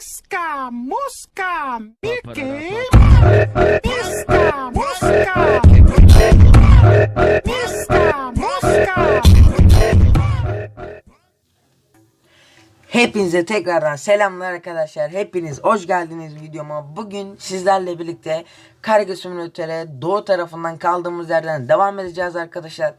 Miska, muska, Mickey. Miska, muska. Miska, muska. Hepinize tekrardan selamlar arkadaşlar. Hepiniz hoş geldiniz videoma. Bugün sizlerle birlikte Karga Simülatör'e doğu tarafından kaldığımız yerden devam edeceğiz arkadaşlar.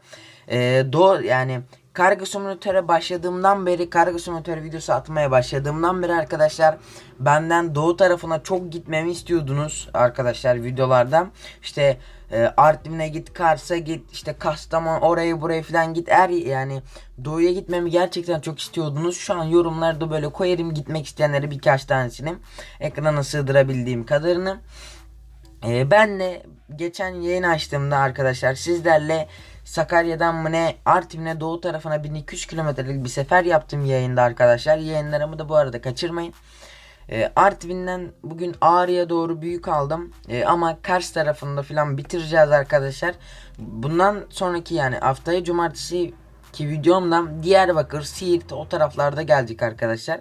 Ee, doğu yani Karga Simülatör'e başladığımdan beri Karga Simülatör videosu atmaya başladığımdan beri arkadaşlar benden doğu tarafına çok gitmemi istiyordunuz arkadaşlar videolarda. İşte e, Artvin'e git, Kars'a git, işte Kastamonu oraya buraya falan git. Er yani doğuya gitmemi gerçekten çok istiyordunuz. Şu an yorumlarda böyle koyarım gitmek isteyenlere birkaç tanesini ekrana sığdırabildiğim kadarını. Ee, ben de geçen yayın açtığımda arkadaşlar sizlerle Sakarya'dan mı ne Artvin'e doğu tarafına 1200 kilometrelik bir sefer yaptım yayında arkadaşlar. Yayınlarımı da bu arada kaçırmayın. Ee, Artvin'den bugün Ağrı'ya doğru büyük aldım. Ee, ama Kars tarafında falan bitireceğiz arkadaşlar. Bundan sonraki yani haftaya cumartesi ki videomdan Diyarbakır, Siirt o taraflarda gelecek arkadaşlar.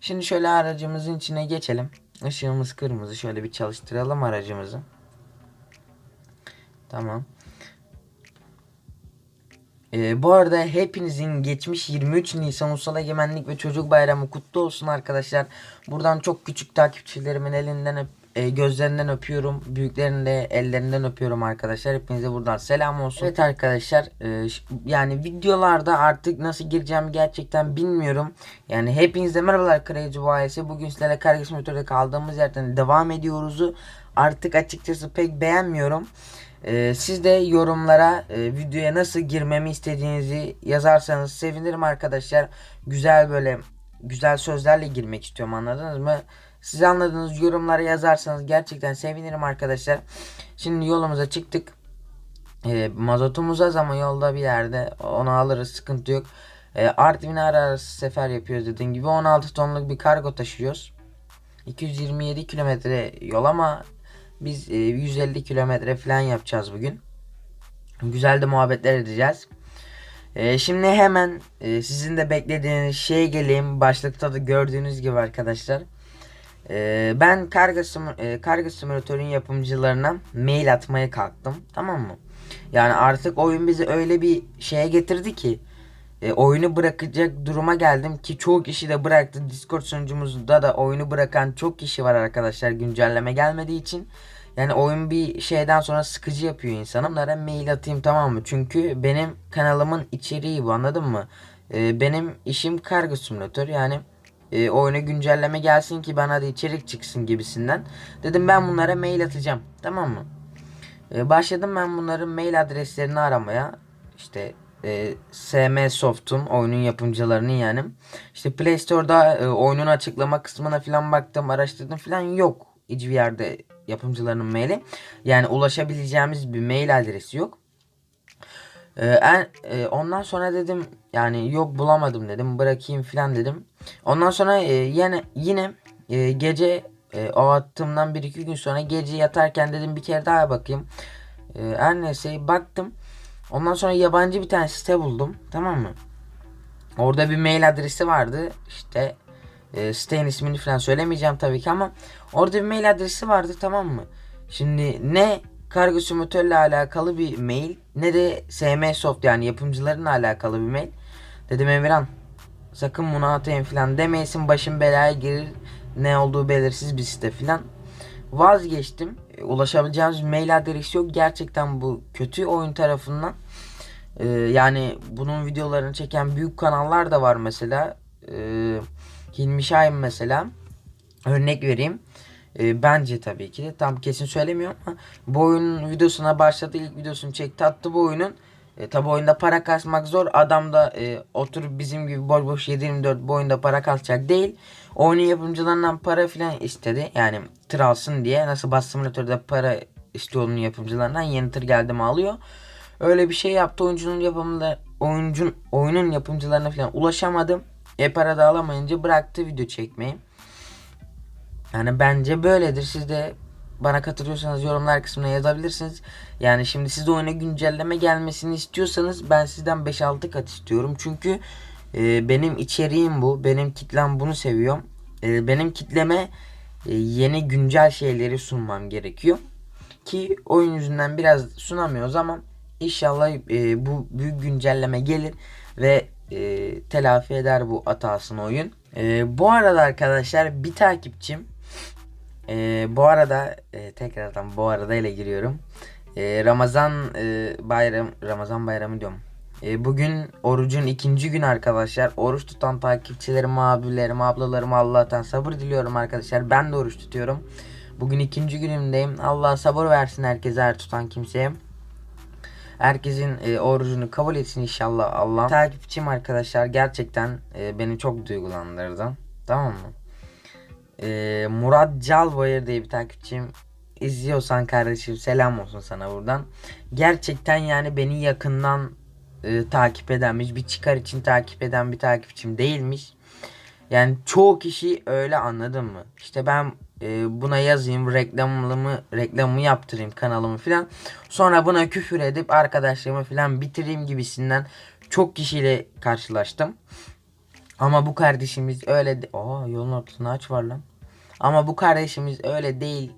Şimdi şöyle aracımızın içine geçelim. Işığımız kırmızı. Şöyle bir çalıştıralım aracımızı. Tamam. Ee, bu arada hepinizin geçmiş 23 Nisan Ulusal Egemenlik ve Çocuk Bayramı kutlu olsun arkadaşlar. Buradan çok küçük takipçilerimin elinden öp, e, gözlerinden öpüyorum. Büyüklerin de ellerinden öpüyorum arkadaşlar. Hepinize buradan selam olsun. Evet arkadaşlar e, yani videolarda artık nasıl gireceğimi gerçekten bilmiyorum. Yani hepinize merhabalar bu ailesi. Bugün sizlerle Kargı Simülatör'de kaldığımız yerden devam ediyoruzu. Artık açıkçası pek beğenmiyorum. Ee, siz de yorumlara e, videoya nasıl girmemi istediğinizi yazarsanız sevinirim arkadaşlar. Güzel böyle güzel sözlerle girmek istiyorum anladınız mı? Siz anladığınız yorumlara yazarsanız gerçekten sevinirim arkadaşlar. Şimdi yolumuza çıktık. E, mazotumuz az ama yolda bir yerde onu alırız sıkıntı yok. E, Artvin'e ara arası sefer yapıyoruz dediğim gibi 16 tonluk bir kargo taşıyoruz. 227 kilometre yol ama biz e, 150 kilometre falan yapacağız bugün. Güzel de muhabbetler edeceğiz. E, şimdi hemen e, sizin de beklediğiniz şeye geleyim. Başlıkta da gördüğünüz gibi arkadaşlar. E, ben karga, sim- e, karga simülatörün yapımcılarına mail atmaya kalktım. Tamam mı? Yani artık oyun bizi öyle bir şeye getirdi ki e, oyunu bırakacak duruma geldim ki çoğu kişi de bıraktı. Discord sunucumuzda da oyunu bırakan çok kişi var arkadaşlar güncelleme gelmediği için. Yani oyun bir şeyden sonra sıkıcı yapıyor insanı. Onlara mail atayım tamam mı? Çünkü benim kanalımın içeriği bu anladın mı? E, benim işim kargo simülatör yani e, oyuna güncelleme gelsin ki bana da içerik çıksın gibisinden. Dedim ben bunlara mail atacağım tamam mı? E, başladım ben bunların mail adreslerini aramaya. İşte e, SM Soft'un oyunun yapımcılarının yani. İşte Play Store'da e, oyunun açıklama kısmına falan baktım, araştırdım falan yok. Hiçbir yerde yapımcılarının maili. Yani ulaşabileceğimiz bir mail adresi yok. E, en, e, ondan sonra dedim yani yok bulamadım dedim bırakayım falan dedim. Ondan sonra e, yine yine e, gece e, o attığımdan bir iki gün sonra gece yatarken dedim bir kere daha bakayım. E, her neyse baktım. Ondan sonra yabancı bir tane site buldum. Tamam mı? Orada bir mail adresi vardı. İşte e, sitenin ismini falan söylemeyeceğim tabii ki ama orada bir mail adresi vardı tamam mı? Şimdi ne kargo simülatörle alakalı bir mail ne de SM Soft yani yapımcılarınla alakalı bir mail. Dedim Emirhan sakın bunu atayım falan demeyesin başım belaya girir ne olduğu belirsiz bir site falan. Vazgeçtim. E, Ulaşabileceğimiz mail adresi yok. Gerçekten bu kötü oyun tarafından. Ee, yani bunun videolarını çeken büyük kanallar da var mesela. Ee, Hilmi Şahin mesela. Örnek vereyim. Ee, bence tabii ki de tam kesin söylemiyorum bu oyunun videosuna başladı. ilk videosunu çekti attı bu oyunun. E, tabi oyunda para kasmak zor. Adam da e, oturup bizim gibi boş boş 724 bu oyunda para kasacak değil. Oyunun yapımcılarından para filan istedi. Yani tır alsın diye. Nasıl Bus Simulator'da para istiyor onun yapımcılarından. Yeni tır geldi mi alıyor. Öyle bir şey yaptı. Oyuncunun yapımında oyuncun oyunun yapımcılarına falan ulaşamadım. E para da alamayınca bıraktı video çekmeyi. Yani bence böyledir. Siz de bana katılıyorsanız yorumlar kısmına yazabilirsiniz. Yani şimdi siz oyuna güncelleme gelmesini istiyorsanız ben sizden 5-6 kat istiyorum. Çünkü e, benim içeriğim bu. Benim kitlem bunu seviyor. e, benim kitleme e, yeni güncel şeyleri sunmam gerekiyor. Ki oyun yüzünden biraz sunamıyoruz ama inşallah e, bu büyük güncelleme gelir ve e, telafi eder bu hatasını oyun. E, bu arada arkadaşlar bir takipçim e, bu arada e, tekrardan bu arada ile giriyorum. E, Ramazan e, bayram Ramazan bayramı diyorum. E, bugün orucun ikinci gün arkadaşlar. Oruç tutan takipçilerim, abilerim, ablalarım Allah'tan sabır diliyorum arkadaşlar. Ben de oruç tutuyorum. Bugün ikinci günümdeyim. Allah sabır versin herkese her tutan kimseye. Herkesin e, orucunu kabul etsin inşallah Allah. Takipçim arkadaşlar gerçekten e, beni çok duygulandırdı. Tamam mı? E, Murat Calbayır diye bir takipçim. İzliyorsan kardeşim selam olsun sana buradan. Gerçekten yani beni yakından e, takip edenmiş. Bir çıkar için takip eden bir takipçim değilmiş. Yani çoğu kişi öyle anladın mı? İşte ben e, buna yazayım reklamımı reklamımı yaptırayım kanalımı filan. Sonra buna küfür edip arkadaşlarımı filan bitireyim gibisinden çok kişiyle karşılaştım. Ama bu kardeşimiz öyle de... Aa yolun ortasında aç var lan. Ama bu kardeşimiz öyle değil.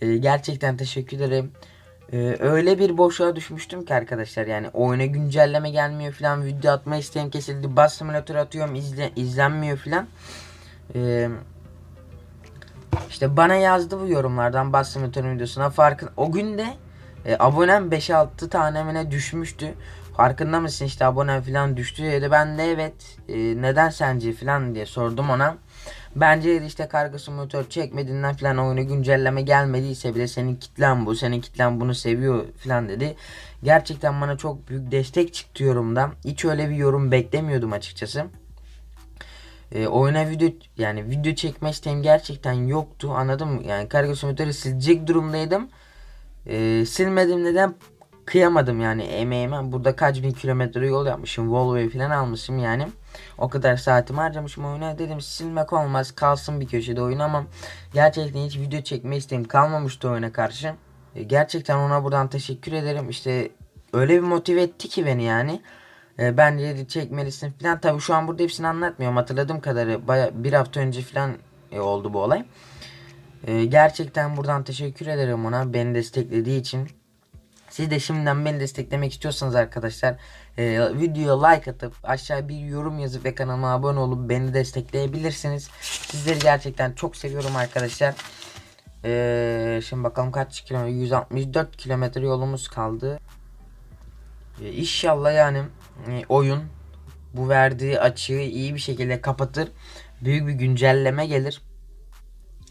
E, gerçekten teşekkür ederim. E, öyle bir boşluğa düşmüştüm ki arkadaşlar yani oyuna güncelleme gelmiyor filan video atma isteğim kesildi. Bus simülatör atıyorum izle, izlenmiyor filan. E, işte bana yazdı bu yorumlardan Bus simülatör videosuna farkın. O gün de e, abonem 5-6 tanemine düşmüştü. Farkında mısın işte abonem filan düştü dedi. Ben de evet e, neden sence filan diye sordum ona. Bence işte kargo simülatör çekmediğinden falan oyunu güncelleme gelmediyse bile senin kitlen bu. Senin kitlen bunu seviyor falan dedi. Gerçekten bana çok büyük destek çıktı yorumda. Hiç öyle bir yorum beklemiyordum açıkçası. E, oyuna video yani video çekme isteğim gerçekten yoktu anladın mı? Yani kargo simülatörü silecek durumdaydım. E, silmedim neden? Kıyamadım yani emeğime. Burada kaç bin kilometre yol yapmışım. Volvo'yu falan almışım yani. O kadar saatimi harcamışım oyuna. Dedim silmek olmaz. Kalsın bir köşede oyun ama gerçekten hiç video çekme isteğim kalmamıştı oyuna karşı. E, gerçekten ona buradan teşekkür ederim. İşte öyle bir motive etti ki beni yani. E, ben dedi çekmelisin falan. Tabi şu an burada hepsini anlatmıyorum. Hatırladığım kadarı baya bir hafta önce falan e, oldu bu olay. Gerçekten buradan teşekkür ederim ona. Beni desteklediği için. Siz de şimdiden beni desteklemek istiyorsanız arkadaşlar e, videoya like atıp aşağı bir yorum yazıp ve kanalıma abone olup beni destekleyebilirsiniz. Sizleri gerçekten çok seviyorum arkadaşlar. E, şimdi bakalım kaç kilometre 164 kilometre yolumuz kaldı. E, inşallah yani e, oyun bu verdiği açığı iyi bir şekilde kapatır. Büyük bir güncelleme gelir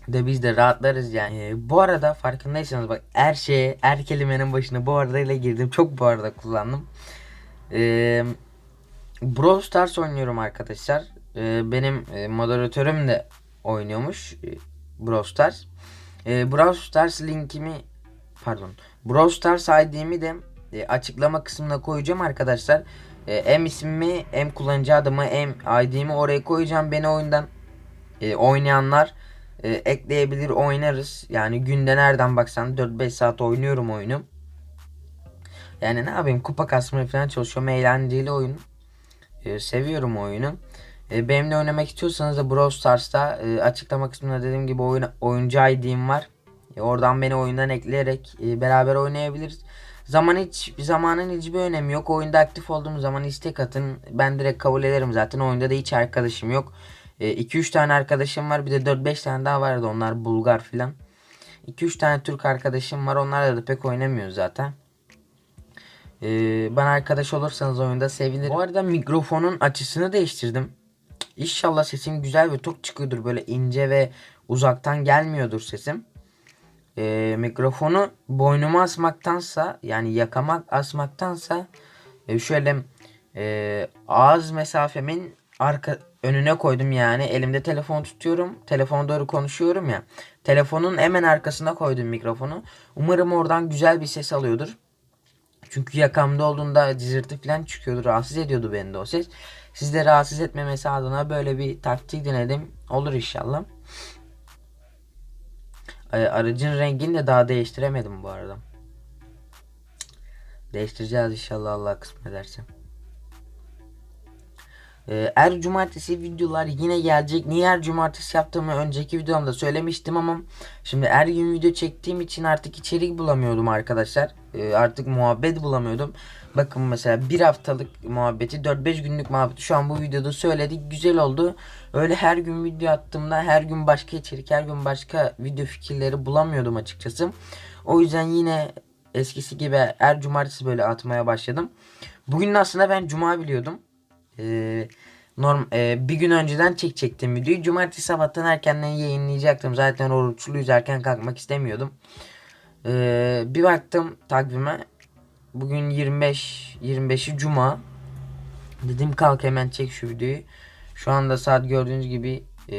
de biz de rahatlarız yani. Ee, bu arada farkındaysanız bak her şeye her kelimenin başına bu arada ile girdim. Çok bu arada kullandım. Ee, Brawl Stars oynuyorum arkadaşlar. Ee, benim e, moderatörüm de oynuyormuş e, Brawl Stars. Ee, Brawl Stars linkimi pardon Brawl Stars ID'mi de e, açıklama kısmına koyacağım arkadaşlar. E, hem ismimi hem kullanıcı adımı hem ID'mi oraya koyacağım. Beni oyundan e, oynayanlar e, ekleyebilir oynarız. Yani günde nereden baksan 4-5 saat oynuyorum oyunu. Yani ne yapayım kupa kasmaya falan çalışıyorum. Eğlenceli oyun. E, seviyorum oyunu. E, benimle oynamak istiyorsanız da Brawl Stars'ta e, açıklama kısmında dediğim gibi oyun, oyuncu ID'm var. E, oradan beni oyundan ekleyerek e, beraber oynayabiliriz. Zaman hiç zamanın hiçbir önemi yok. Oyunda aktif olduğum zaman istek atın. Ben direkt kabul ederim zaten. Oyunda da hiç arkadaşım yok. 2-3 tane arkadaşım var. Bir de 4-5 tane daha vardı. Onlar Bulgar filan. 2-3 tane Türk arkadaşım var. Onlarla da pek oynamıyoruz zaten. Ee, bana arkadaş olursanız oyunda sevinirim. Bu arada mikrofonun açısını değiştirdim. İnşallah sesim güzel ve tok çıkıyordur. Böyle ince ve uzaktan gelmiyordur sesim. Ee, mikrofonu boynuma asmaktansa yani yakamak asmaktansa e, şöyle e, ağız mesafemin arka önüne koydum yani. Elimde telefon tutuyorum. Telefona doğru konuşuyorum ya. Telefonun hemen arkasına koydum mikrofonu. Umarım oradan güzel bir ses alıyordur. Çünkü yakamda olduğunda cızırtı falan çıkıyordu. Rahatsız ediyordu beni de o ses. Siz de rahatsız etmemesi adına böyle bir taktik denedim. Olur inşallah. Aracın rengini de daha değiştiremedim bu arada. Değiştireceğiz inşallah Allah kısmet ederse. Ee, her cumartesi videolar yine gelecek. Niye her cumartesi yaptığımı önceki videomda söylemiştim ama şimdi her gün video çektiğim için artık içerik bulamıyordum arkadaşlar. Ee, artık muhabbet bulamıyordum. Bakın mesela bir haftalık muhabbeti 4-5 günlük muhabbeti şu an bu videoda söyledik. Güzel oldu. Öyle her gün video attığımda her gün başka içerik her gün başka video fikirleri bulamıyordum açıkçası. O yüzden yine eskisi gibi her cumartesi böyle atmaya başladım. Bugün aslında ben cuma biliyordum. Ee, norm e, bir gün önceden çekecektim videoyu. Cumartesi sabahtan erkenden yayınlayacaktım. Zaten oruçluyuz erken kalkmak istemiyordum. Ee, bir baktım takvime. Bugün 25 25'i cuma. Dedim kalk hemen çek şu videoyu. Şu anda saat gördüğünüz gibi e,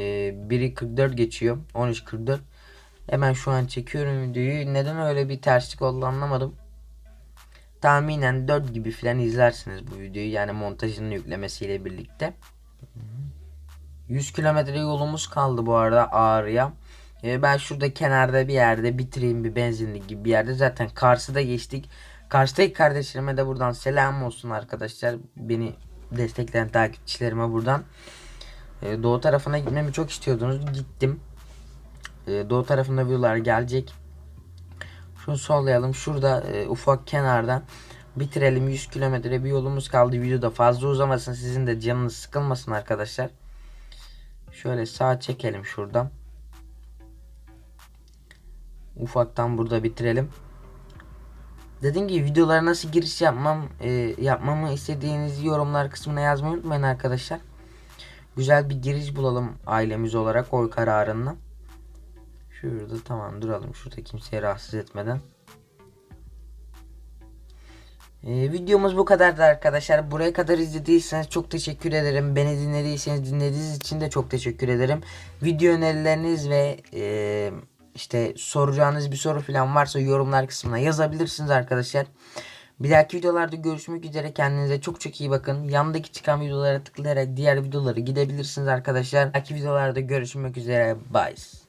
1'i 44 geçiyor. 13.44. Hemen şu an çekiyorum videoyu. Neden öyle bir terslik oldu anlamadım. Tahminen 4 gibi falan izlersiniz bu videoyu. Yani montajının yüklemesiyle birlikte. 100 kilometre yolumuz kaldı bu arada Ağrı'ya. Ee, ben şurada kenarda bir yerde bitireyim bir benzinlik gibi bir yerde. Zaten Kars'ı geçtik. Kars'taki kardeşlerime de buradan selam olsun arkadaşlar. Beni destekleyen takipçilerime buradan. Ee, doğu tarafına gitmemi çok istiyordunuz. Gittim. Ee, doğu tarafında videolar gelecek. Şunu sollayalım. Şurada e, ufak kenardan bitirelim. 100 kilometre bir yolumuz kaldı. Videoda fazla uzamasın. Sizin de canınız sıkılmasın arkadaşlar. Şöyle sağ çekelim şuradan. Ufaktan burada bitirelim. Dediğim gibi videolara nasıl giriş yapmam e, yapmamı istediğiniz yorumlar kısmına yazmayı unutmayın arkadaşlar. Güzel bir giriş bulalım ailemiz olarak oy kararından. Şurada tamam duralım şurada kimseyi rahatsız etmeden. Ee, videomuz bu kadardı arkadaşlar. Buraya kadar izlediyseniz çok teşekkür ederim. Beni dinlediyseniz dinlediğiniz için de çok teşekkür ederim. Video önerileriniz ve e, işte soracağınız bir soru falan varsa yorumlar kısmına yazabilirsiniz arkadaşlar. Bir dahaki videolarda görüşmek üzere. Kendinize çok çok iyi bakın. Yandaki çıkan videolara tıklayarak diğer videoları gidebilirsiniz arkadaşlar. Bir dahaki videolarda görüşmek üzere. Bye.